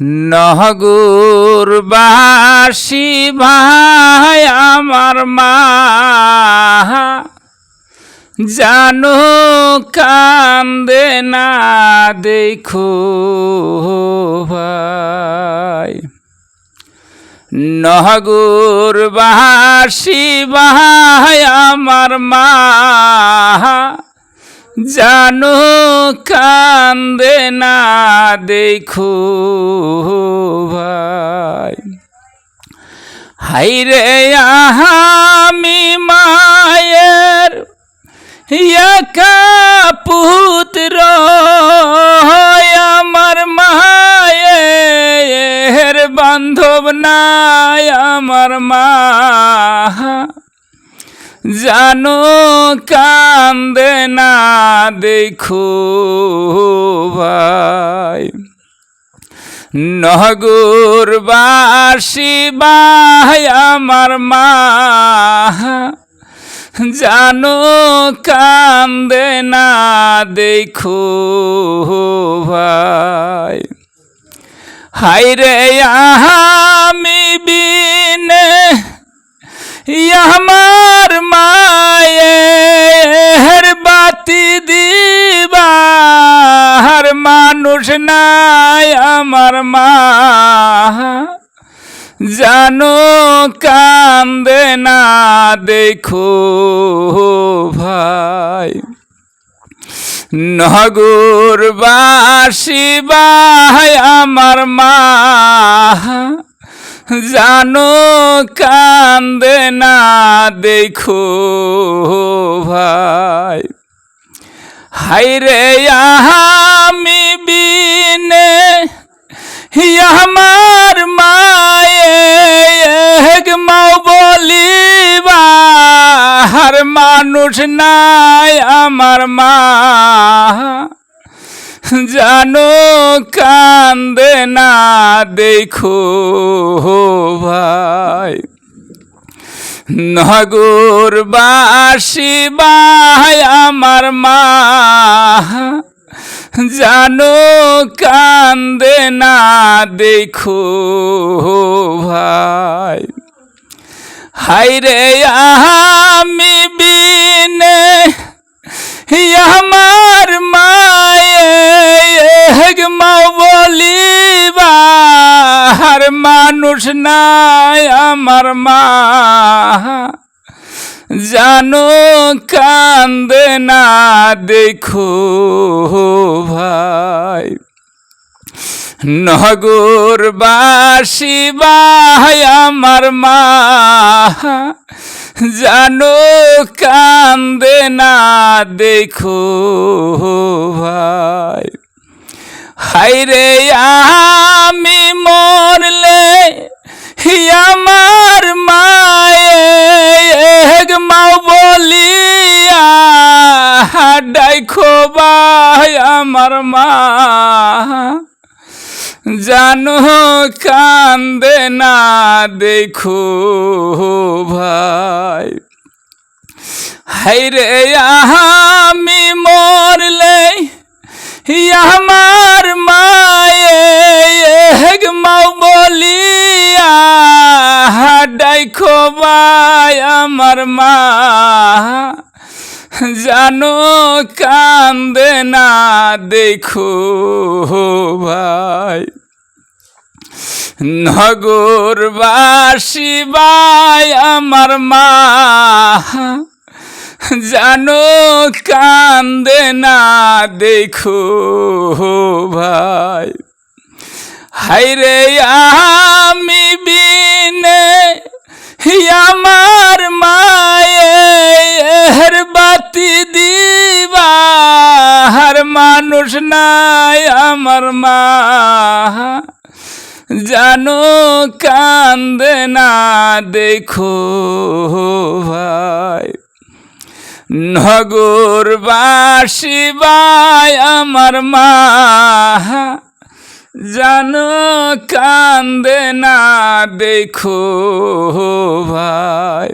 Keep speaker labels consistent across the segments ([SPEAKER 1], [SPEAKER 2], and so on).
[SPEAKER 1] নহগুর বাসি ভাই আমার মা। জানো কান্দে না দেখো ভাই। নহগুর বাসি ভাই আমার মা। জানো কান্দে না দেখো ভাই। হাইরে আহামি মায়ের একা পুত্র জানো কান্দে না দেখো ভাই। নহগুর বাসি আমার মা, জানো কান্দে না দেখো ভাই। হাইরে আমি বিনে আমার মায়ের বাতি দিবার মানুষ নাই আমার মা। জানো কান্দে না, দেখো ভাই। নগর বাসি ভাই, আমার মা। জানো কান্দে না দেখো ভাই। হাইরে আমি বিনে আমার মায়ে মাও বলিবা আর মানুষ নাই আমার মা। জানো কান্দে না দেখো ভাই। নগর বাসি ভাই আমার মা, জানো কান্দে না দেখো ভাই। হাইরে আমি বিনে, আমার মায়ে মাও বলিবা আর মানুষ নাই আমার মা। জানো কান্দে না দেখো ভাই। নগর বাসি ভাই আমার মা। জানো কান্দে না দেখো ভাই। হাইরে আমি মরলে আমার মায়ে মাও বলিয়া ডাইখো ভাই আমার মা। জানো কান্দে না দেখো ভাই। হাইরে আমি মরলে আমার ডাইখো ভাই আমার মা, জানো কান্দে না, দেখো ভাই। নগর বাসি ভাই আমার মা, জানো কান্দে না, দেখো ভাই। হাইরে বিনে আমার মায়ের বাতি দিবার মানুষ নাই আমার মা। জানো কান্দে না, দেখো ভাই। নগর বাসি ভাই আমার মা। জানো কান্দে না দেখো ভাই।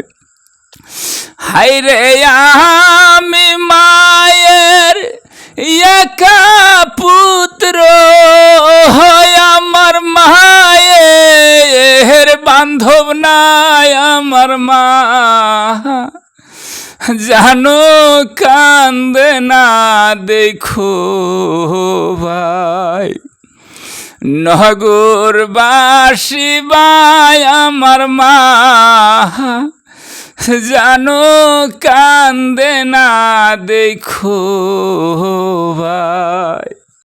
[SPEAKER 1] হাই রে আমি মায়ের একা পুত্র আমার মায়ের বান্ধব নাই আমার মা। জানো কান্দে না দেখো ভাই। নগর বাসি ভাই আমার মা জানো কান্দে না দেখো ভাই।